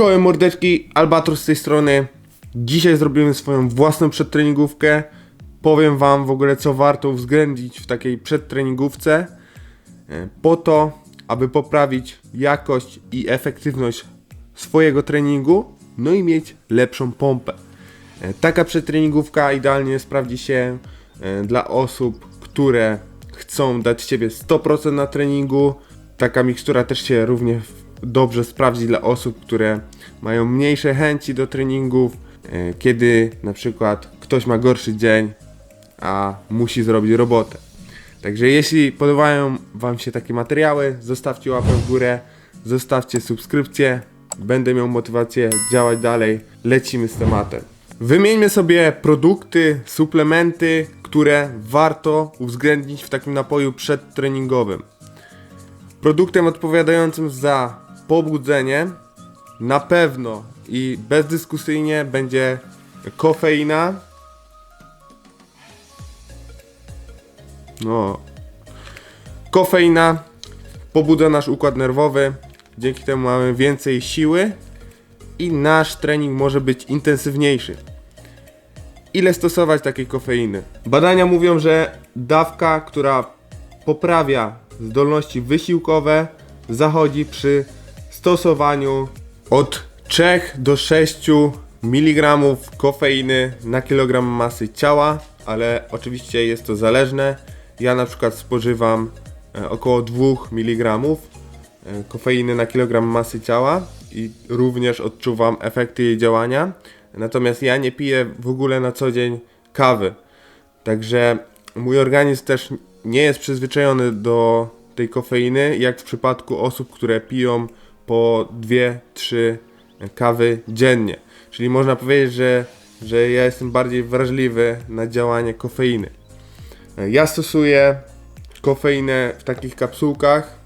Czołem mordeczki, Albatros z tej strony. Dzisiaj zrobimy swoją własną przedtreningówkę. Powiem wam w ogóle co warto uwzględnić w takiej przedtreningówce e, po to, aby poprawić jakość i efektywność swojego treningu, no i mieć lepszą pompę. E, Taka przedtreningówka idealnie sprawdzi się e, dla osób, które chcą dać siebie 100% na treningu. Taka mikstura też się równie dobrze sprawdzi dla osób, które mają mniejsze chęci do treningów, e, kiedy na przykład ktoś ma gorszy dzień, a musi zrobić robotę. Także jeśli podobają Wam się takie materiały, zostawcie łapę w górę, zostawcie subskrypcję, będę miał motywację działać dalej. Lecimy z tematem. Wymieńmy sobie produkty, suplementy, które warto uwzględnić w takim napoju przedtreningowym. Produktem odpowiadającym za pobudzenie na pewno i bezdyskusyjnie będzie kofeina. No. Kofeina pobudza nasz układ nerwowy, dzięki temu mamy więcej siły i nasz trening może być intensywniejszy. Ile stosować takiej kofeiny? Badania mówią, że dawka, która poprawia zdolności wysiłkowe, zachodzi przy stosowaniu od 3 do 6 mg kofeiny na kilogram masy ciała, ale oczywiście jest to zależne. Ja na przykład spożywam e, około 2 mg e, kofeiny na kilogram masy ciała i również odczuwam efekty jej działania. Natomiast ja nie piję w ogóle na co dzień kawy. Także mój organizm też nie jest przyzwyczajony do tej kofeiny, jak w przypadku osób, które piją po 2-3 kawy dziennie. Czyli można powiedzieć, że, że ja jestem bardziej wrażliwy na działanie kofeiny. Ja stosuję kofeinę w takich kapsułkach.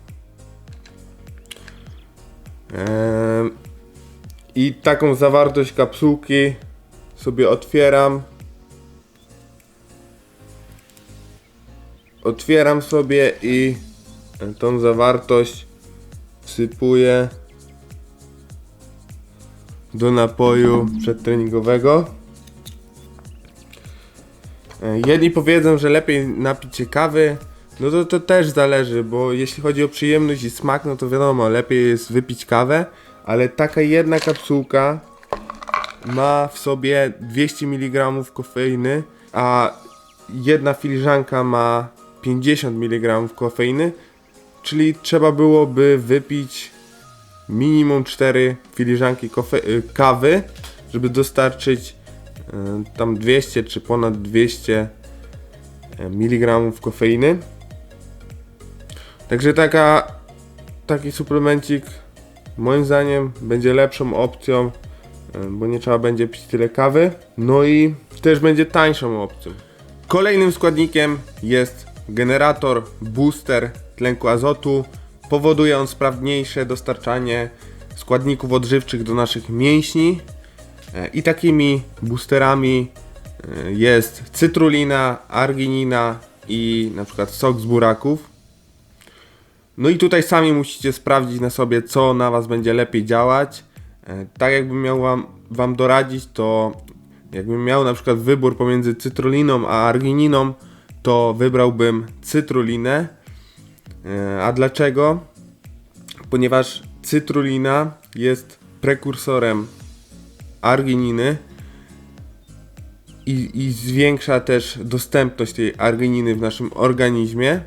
I taką zawartość kapsułki sobie otwieram. Otwieram sobie i tą zawartość wsypuję do napoju przedtreningowego. E, Jedni powiedzą, że lepiej napić się kawy. No to to też zależy, bo jeśli chodzi o przyjemność i smak, no to wiadomo, lepiej jest wypić kawę, ale taka jedna kapsułka ma w sobie 200 mg kofeiny, a jedna filiżanka ma 50 mg kofeiny, czyli trzeba byłoby wypić minimum 4 filiżanki y, kawy, żeby dostarczyć y, tam 200 czy ponad 200 mg kofeiny. Także taka, taki suplemencik moim zdaniem będzie lepszą opcją, y, bo nie trzeba będzie pić tyle kawy. No i też będzie tańszą opcją. Kolejnym składnikiem jest generator booster tlenku azotu. Powoduje on sprawniejsze dostarczanie składników odżywczych do naszych mięśni. E, I takimi boosterami e, jest cytrulina, arginina i na przykład sok z buraków. No i tutaj sami musicie sprawdzić na sobie, co na Was będzie lepiej działać. E, Tak jakbym miał wam, wam doradzić, to jakbym miał na przykład wybór pomiędzy cytruliną a argininą, to wybrałbym cytrulinę. E, A dlaczego? Ponieważ cytrulina jest prekursorem argininy i, i zwiększa też dostępność tej argininy w naszym organizmie.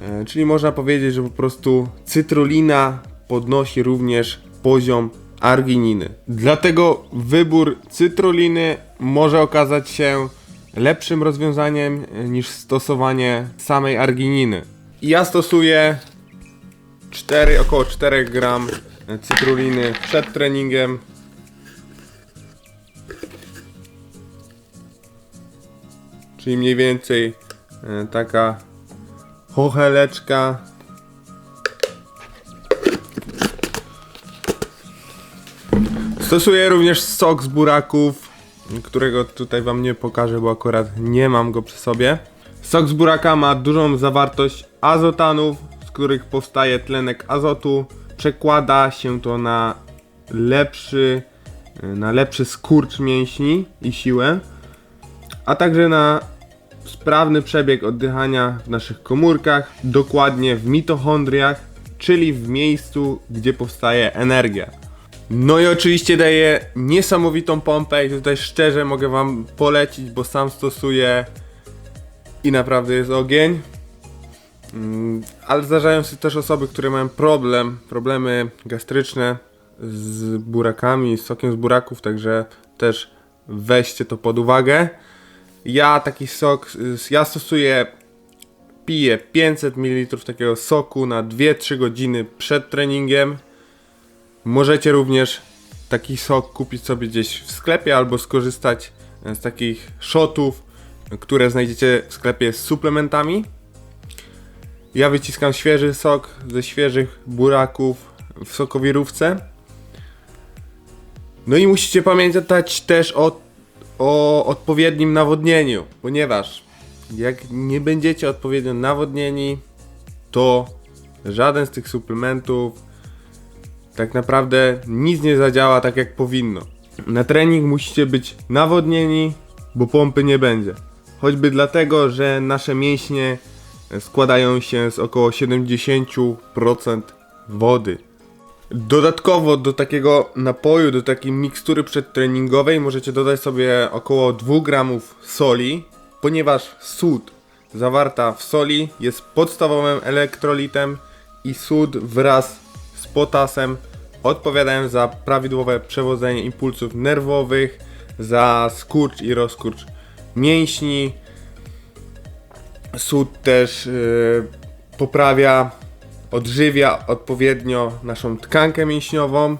E, Czyli można powiedzieć, że po prostu cytrulina podnosi również poziom argininy. Dlatego wybór cytruliny może okazać się lepszym rozwiązaniem e, niż stosowanie samej argininy. Ja stosuję 4, około 4 gram cytruliny przed treningiem. Czyli mniej więcej e, taka chocheleczka. Stosuję również sok z buraków, którego tutaj wam nie pokażę, bo akurat nie mam go przy sobie. Sok z buraka ma dużą zawartość azotanów, z których powstaje tlenek azotu. Przekłada się to na lepszy, na lepszy skurcz mięśni i siłę, a także na sprawny przebieg oddychania w naszych komórkach, dokładnie w mitochondriach, czyli w miejscu, gdzie powstaje energia. No i oczywiście daje niesamowitą pompę i tutaj szczerze mogę wam polecić, bo sam stosuję i naprawdę jest ogień. Mm, Ale zdarzają się też osoby, które mają problem, problemy gastryczne z burakami, z sokiem z buraków, także też weźcie to pod uwagę. Ja taki sok, ja stosuję, piję 500 ml takiego soku na 2-3 godziny przed treningiem. Możecie również taki sok kupić sobie gdzieś w sklepie albo skorzystać e, z takich shotów, które znajdziecie w sklepie z suplementami. Ja wyciskam świeży sok ze świeżych buraków w sokowirówce. No i musicie pamiętać też o, o odpowiednim nawodnieniu, ponieważ jak nie będziecie odpowiednio nawodnieni, to żaden z tych suplementów tak naprawdę nic nie zadziała tak jak powinno. Na trening musicie być nawodnieni, bo pompy nie będzie. Choćby dlatego, że nasze mięśnie składają się z około 70% wody. Dodatkowo do takiego napoju, do takiej mikstury przedtreningowej możecie dodać sobie około 2 gramów soli, ponieważ sód zawarta w soli jest podstawowym elektrolitem i sód wraz z potasem odpowiadają za prawidłowe przewodzenie impulsów nerwowych, za skurcz i rozkurcz mięśni. Sód też yy, poprawia, odżywia odpowiednio naszą tkankę mięśniową.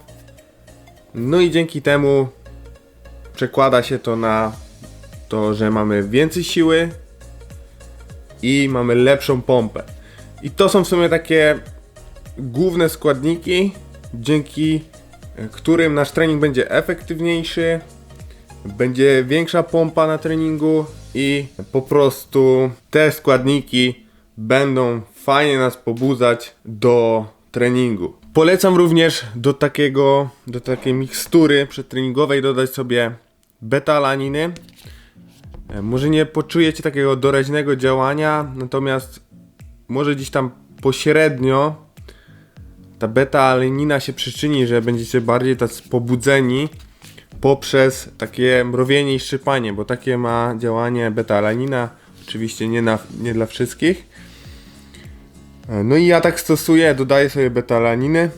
No i dzięki temu przekłada się to na to, że mamy więcej siły i mamy lepszą pompę. I to są w sumie takie główne składniki, dzięki e, którym nasz trening będzie efektywniejszy, będzie większa pompa na treningu i po prostu te składniki będą fajnie nas pobudzać do treningu. Polecam również do takiego, do takiej mikstury przedtreningowej dodać sobie beta-alaniny. E, Może nie poczujecie takiego doraźnego działania, natomiast może gdzieś tam pośrednio ta beta-alanina się przyczyni, że będziecie bardziej tacy pobudzeni poprzez takie mrowienie i szczypanie, bo takie ma działanie beta-alanina, oczywiście nie, na, nie dla wszystkich. No i ja tak stosuję, dodaję sobie beta-alaniny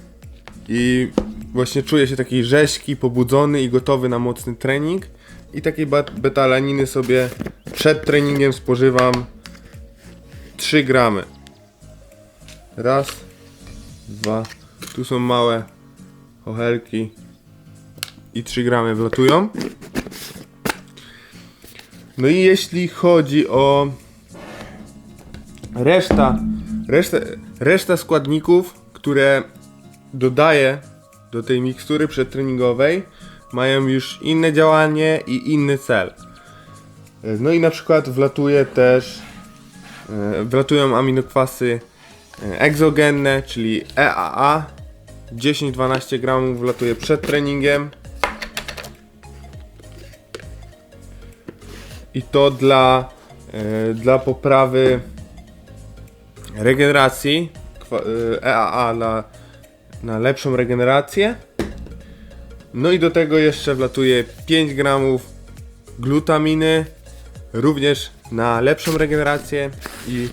i właśnie czuję się taki rzeźki, pobudzony i gotowy na mocny trening. I takiej beta-alaniny sobie przed treningiem spożywam 3 gramy. Raz, dwa, tu są małe chochelki i 3 gramy wlatują. No i jeśli chodzi o reszta, reszta, reszta składników, które dodaję do tej mikstury przedtreningowej, mają już inne działanie i inny cel. No i na przykład wlatuje też, e, wlatują aminokwasy e, egzogenne, czyli EAA. 10-12 gramów wlatuje przed treningiem. I to dla, e, dla poprawy regeneracji. kwa- e, EAA na, na lepszą regenerację. No i do tego jeszcze wlatuje 5 gramów glutaminy, również na lepszą regenerację i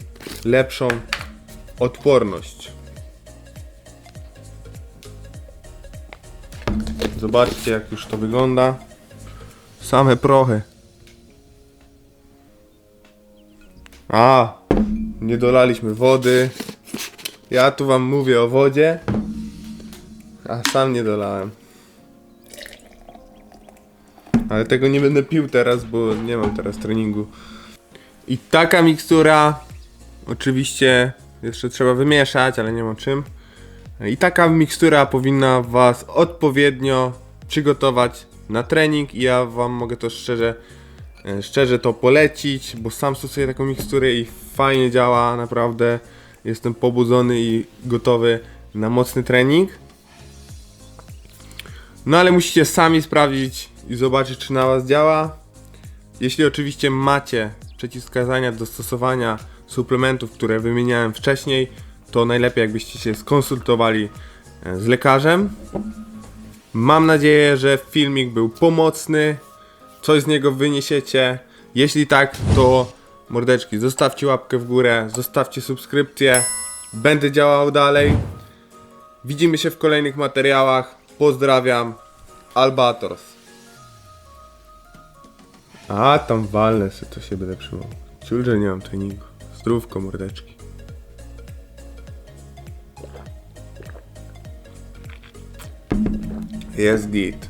lepszą odporność. Zobaczcie jak już to wygląda. Same prochy. A, nie dolaliśmy wody. Ja tu wam mówię o wodzie, a sam nie dolałem. Ale tego nie będę pił teraz, bo nie mam teraz treningu. I taka mikstura, oczywiście jeszcze trzeba wymieszać, ale nie ma czym. I taka mikstura powinna Was odpowiednio przygotować na trening i ja Wam mogę to szczerze, szczerze to polecić, bo sam stosuję taką miksturę i fajnie działa, naprawdę jestem pobudzony i gotowy na mocny trening. No ale musicie sami sprawdzić i zobaczyć, czy na Was działa. Jeśli oczywiście macie przeciwwskazania do stosowania suplementów, które wymieniałem wcześniej, to najlepiej jakbyście się skonsultowali e, z lekarzem. Mam nadzieję, że filmik był pomocny, coś z niego wyniesiecie. Jeśli tak, to mordeczki, zostawcie łapkę w górę, zostawcie subskrypcję. Będę działał dalej. Widzimy się w kolejnych materiałach. Pozdrawiam. Albatros. A tam walnę sobie, to się będę trzymał. Ciul, że nie mam treningu. Zdrówko, mordeczki. Jest git.